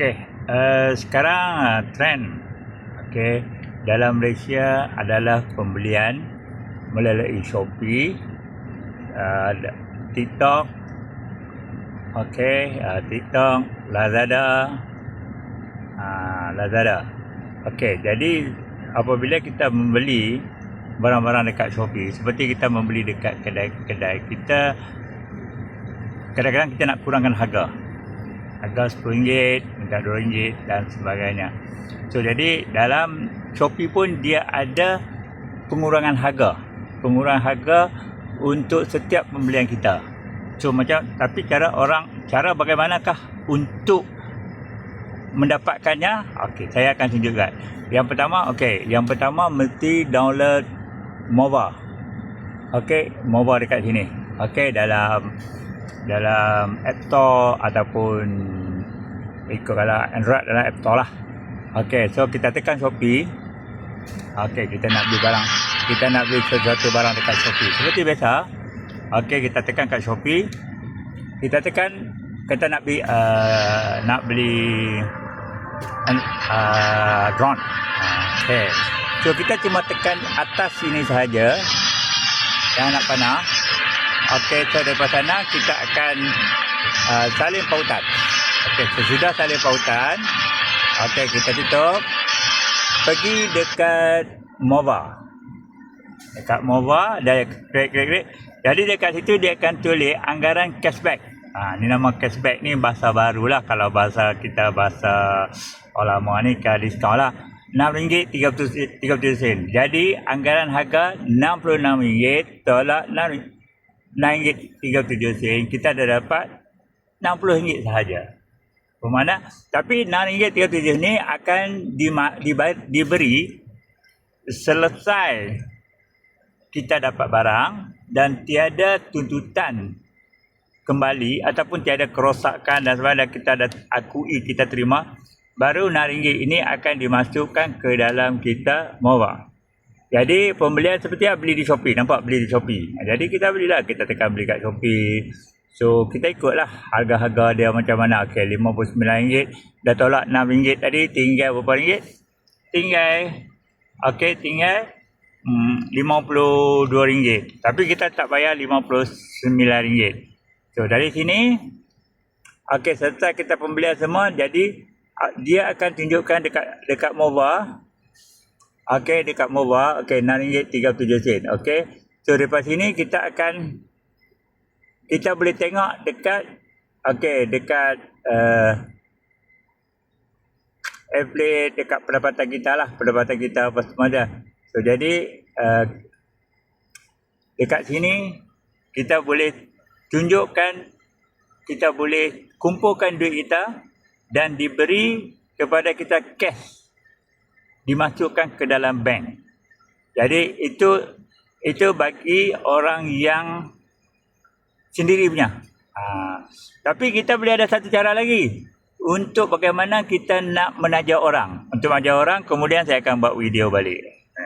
Okey, uh, sekarang uh, trend okey dalam Malaysia adalah pembelian melalui Shopee, uh, TikTok, okey, uh, TikTok, Lazada, uh, Lazada. Okey, jadi apabila kita membeli barang-barang dekat Shopee, seperti kita membeli dekat kedai-kedai, kita kadang-kadang kita nak kurangkan harga harga RM10, minta RM2 dan sebagainya. So jadi dalam Shopee pun dia ada pengurangan harga. Pengurangan harga untuk setiap pembelian kita. So macam tapi cara orang cara bagaimanakah untuk mendapatkannya? Okey, saya akan tunjukkan. Yang pertama, okey, yang pertama mesti download MOBA. Okey, MOBA dekat sini. Okey, dalam dalam App Store ataupun ikut kalau Android dalam App Store lah. Okey, so kita tekan Shopee. Okey, kita nak beli barang. Kita nak beli sesuatu barang dekat Shopee. Seperti biasa. Okey, kita tekan kat Shopee. Kita tekan kita nak beli uh, nak beli uh, drone. Okey. So kita cuma tekan atas sini sahaja. Jangan nak panah. Okey, so daripada sana kita akan uh, salin pautan. Okey, sesudah salin pautan, okey kita tutup. Pergi dekat Mova. Dekat Mova, dia klik klik klik. Jadi dekat situ dia akan tulis anggaran cashback. Ha, ni nama cashback ni bahasa baru lah kalau bahasa kita bahasa orang lama ni ke diskaun lah. RM6.30 sen. Jadi anggaran harga RM66 tolak RM6.37 kita dah dapat RM60 sahaja. Bermakna tapi RM6.37 ni akan di, di, diberi selesai kita dapat barang dan tiada tuntutan kembali ataupun tiada kerosakan dan sebagainya kita ada akui kita terima baru RM6 ini akan dimasukkan ke dalam kita MOVA. Jadi pembelian seperti apa beli di Shopee. Nampak beli di Shopee. Jadi kita belilah. Kita tekan beli kat Shopee. So kita ikutlah harga-harga dia macam mana. Okey RM59. Dah tolak RM6 tadi. Tinggal berapa ringgit? Tinggal. Okey tinggal hmm, RM52. Tapi kita tak bayar RM59. So dari sini. Okey setelah kita pembelian semua. Jadi dia akan tunjukkan dekat dekat MOVA. Okey dekat MOVA, okey RM6.37. Okey. So daripada sini kita akan kita boleh tengok dekat okey dekat uh, Airplay dekat pendapatan kita lah, pendapatan kita apa semua ada. So jadi uh, dekat sini kita boleh tunjukkan kita boleh kumpulkan duit kita dan diberi kepada kita cash dimasukkan ke dalam bank. Jadi itu itu bagi orang yang sendiri punya. Ha. Tapi kita boleh ada satu cara lagi untuk bagaimana kita nak menaja orang. Untuk menaja orang kemudian saya akan buat video balik.